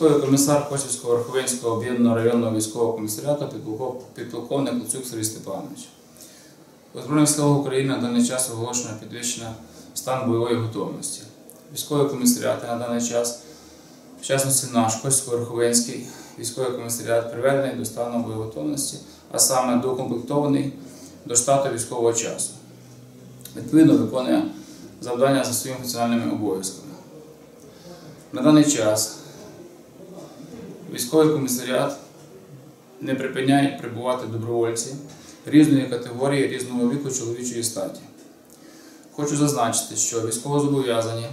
Військовий комісар Косівського Верховинського об'єднаного районного військового комісаріату підполковник Луцюк Сергій Степанович. У Збройних силах України на даний час оголошено підвищення стан бойової готовності. Військові комісаріати на даний час, в частності наш Косівсько-Верховинський військовий комісаріат приведений до стану бойової готовності, а саме доукомплектований до штату військового часу. Відповідно виконує завдання за своїми функціональними обов'язками. На даний час військовий комісаріат не припиняє прибувати добровольці різної категорії, різного віку чоловічої статі. Хочу зазначити, що військовозобов'язані,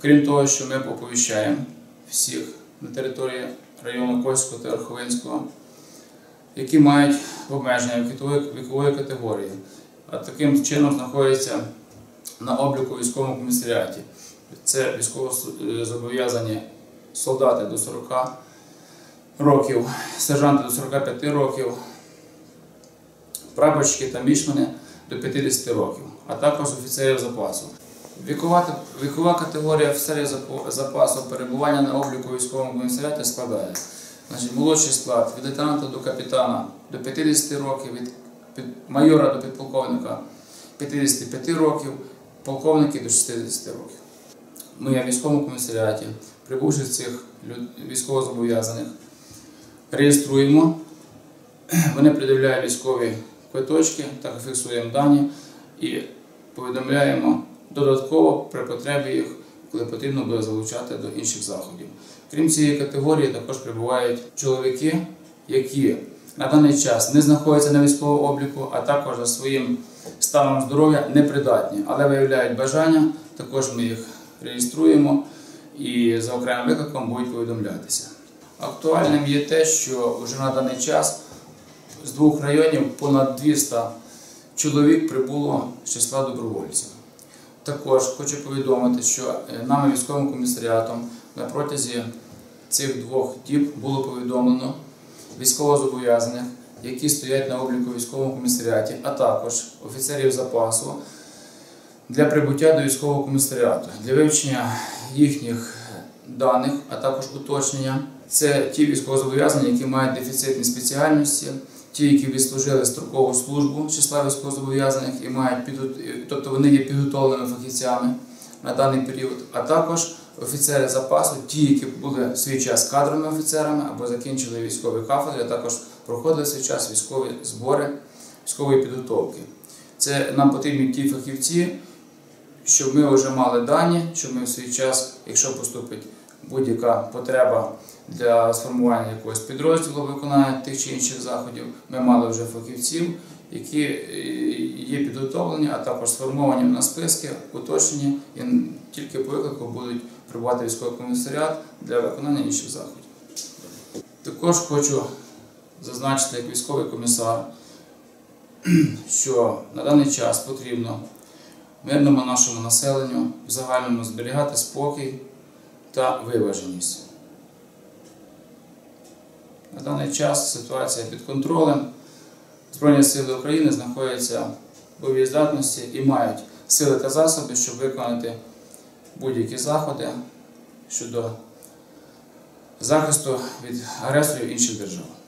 крім того, що ми оповіщаємо всіх на території району Кольського та Верховинського, які мають обмеження вікової категорії, а таким чином знаходяться на обліку військовому комісаріаті. Це військовозобов'язані солдати до 40 років, сержанти до 45 років, прапорщики та мішмани до 50 років, а також офіцерів запасу. Вікова, вікова категорія офіцерів запасу перебування на обліку військовому комісаріаті складає значить, молодший склад від лейтенанта до капітана до 50 років, від майора до підполковника 55 років, полковники до 60 років. Ми в військовому комісаріаті, прибувши цих військовозобов'язаних, реєструємо, вони придивляють військові квиточки, так фіксуємо дані і повідомляємо додатково при потребі їх, коли потрібно буде залучати до інших заходів. Крім цієї категорії, також прибувають чоловіки, які на даний час не знаходяться на військовому обліку, а також за своїм станом здоров'я непридатні, але виявляють бажання, також ми їх реєструємо і за окремим викликом будуть повідомлятися. Актуальним є те, що вже на даний час з двох районів понад 200 чоловік прибуло з числа добровольців. Також хочу повідомити, що е, нами військовим комісаріатом на протязі цих двох діб було повідомлено військовозобов'язаних, які стоять на обліку військовому комісаріаті, а також офіцерів запасу для прибуття до військового комісаріату, для вивчення їхніх даних, а також уточнення. Це ті військовозобов'язані, які мають дефіцитні спеціальності, ті, які відслужили строкову службу числа військовозобов'язаних і мають підгот- тобто вони є підготовленими фахівцями на даний період, а також офіцери запасу, ті, які були в свій час кадровими офіцерами або закінчили військові кафедри, а також проходили в свій час військові збори військової підготовки. Це нам потрібні ті фахівці, щоб ми вже мали дані, щоб ми в свій час, якщо поступить будь-яка потреба для сформування якогось підрозділу виконання тих чи інших заходів, ми мали вже фахівців, які е, є підготовлені, а також сформовані на списки, уточнені і тільки по виклику будуть прибувати військовий комісаріат для виконання інших заходів. Також хочу зазначити як військовий комісар, що на даний час потрібно мирному нашому населенню в загальному зберігати спокій та виваженість. На даний час ситуація під контролем. Збройні сили України знаходяться в бойовій здатності і мають сили та засоби, щоб виконати будь-які заходи щодо захисту від агресорів інших держав.